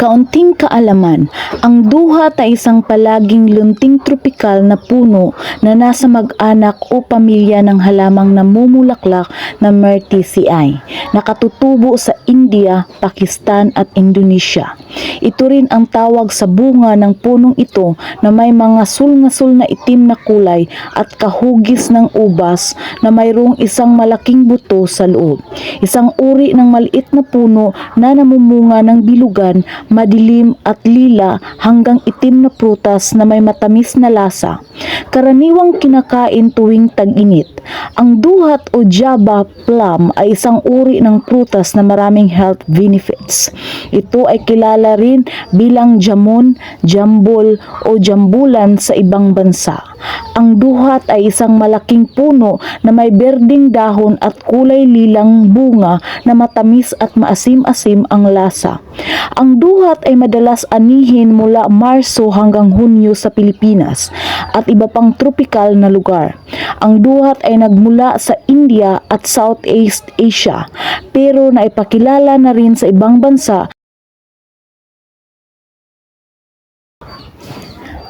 Kaunting kaalaman, ang duhat ay isang palaging lunting tropikal na puno na nasa mag-anak o pamilya ng halamang namumulaklak na Myrtaceae, nakatutubo sa India, Pakistan at Indonesia. Ito rin ang tawag sa bunga ng punong ito na may mga sul-ngasul na itim na kulay at kahugis ng ubas na mayroong isang malaking buto sa loob. Isang uri ng maliit na puno na namumunga ng bilugan, madilim at lila hanggang itim na prutas na may matamis na lasa. Karaniwang kinakain tuwing tag-init. Ang duhat o java plum ay isang uri ng prutas na maraming health benefits. Ito ay kilala rin bilang jamon, jambol o jambulan sa ibang bansa. Ang duhat ay isang malaking puno na may berding dahon at kulay lilang bunga na matamis at maasim-asim ang lasa. Ang duhat ay madalas anihin mula Marso hanggang Hunyo sa Pilipinas at iba pang tropikal na lugar. Ang duhat ay nagmula sa India at Southeast Asia pero naipakilala na rin sa ibang bansa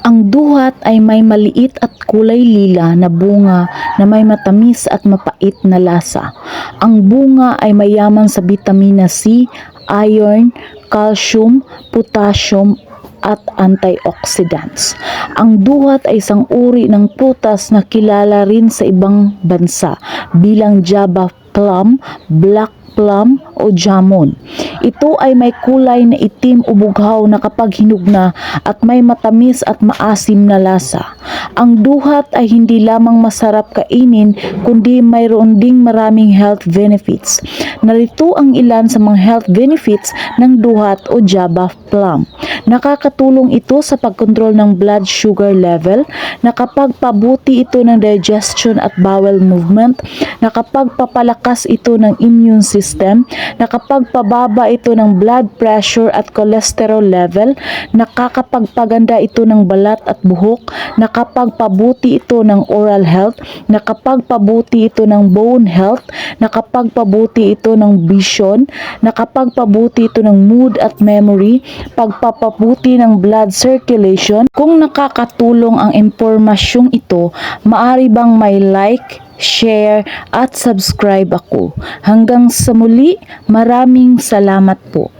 Ang duhat ay may maliit at kulay lila na bunga na may matamis at mapait na lasa. Ang bunga ay mayaman sa vitamina C, iron, calcium, potassium at antioxidants. Ang duhat ay isang uri ng prutas na kilala rin sa ibang bansa bilang Java plum, black plum o jamon. Ito ay may kulay na itim o bughaw na kapag hinug na at may matamis at maasim na lasa. Ang duhat ay hindi lamang masarap kainin kundi mayroon ding maraming health benefits. Narito ang ilan sa mga health benefits ng duhat o java plum. Nakakatulong ito sa pagkontrol ng blood sugar level, nakapagpabuti ito ng digestion at bowel movement, nakapagpapalakas ito ng immune system, nakapagpababa ito ng blood pressure at cholesterol level, nakakapagpaganda ito ng balat at buhok, nakapagpabuti ito ng oral health, nakapagpabuti ito ng bone health, nakapagpabuti ito ng vision, nakapagpabuti ito ng mood at memory, pagpapabuti ng blood circulation. Kung nakakatulong ang impormasyong ito, maari bang may like, share at subscribe ako. Hanggang sa muli, maraming salamat po.